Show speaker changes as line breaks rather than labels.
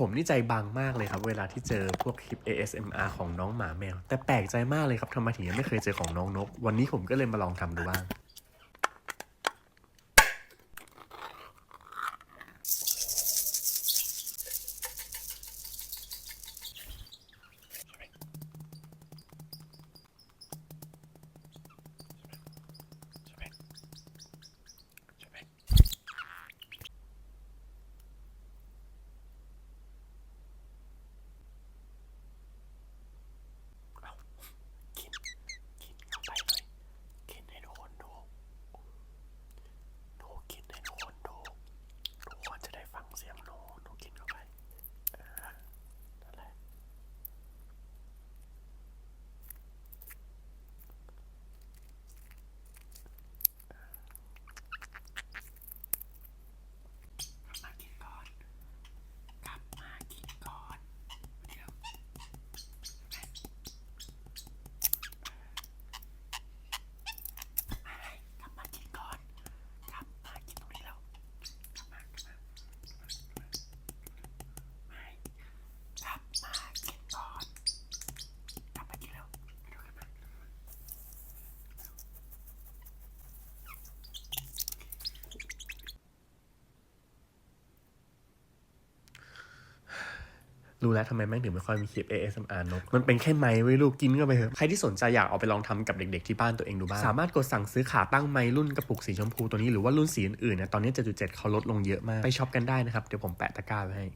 ผมนี่ใจบางมากเลยครับ เวลาที่เจอพวกคลิป ASMR ของน้องหมาแมว แต่แปลกใจมากเลยครับทำไมถึงยังไม่เคยเจอของน้องนก วันนี้ผมก็เลยมาลองทำดูบ้าง กิน กินเข้าไปหน่อย กินให้ทุกคนดูหนูกินให้ทุกคนดูทุกคนจะได้ฟังเสียงหนูหนูกินเข้าไปเออนั่นแหละ มากินก่อน กลับมากินก่อน เดี๋ยว กลับมากินก่อน กลับมากินตรงนี้แล้ว กลับมากลับมาไม่กลับมากินก่อน กลับมากินแล้วเดี๋ยวกลับมา รู้แล้วทำไมแม่งถึงไม่ค่อยมีคลิป ASMR นก มันเป็นแค่ไม้ไว้ลูกกินก็ไปเถอะ ใครที่สนใจอยากเอาไปลองทำกับเด็กๆที่บ้านตัวเองดูบ้าง สามารถกดสั่งซื้อขาตั้งไม้รุ่นกระปุกสีชมพูตัวนี้หรือว่ารุ่นสีอื่นๆนะตอนนี้7.7เขาลดลงเยอะมาก ไปช็อปกันได้นะครับ เดี๋ยวผมแปะตะกร้าไว้ให้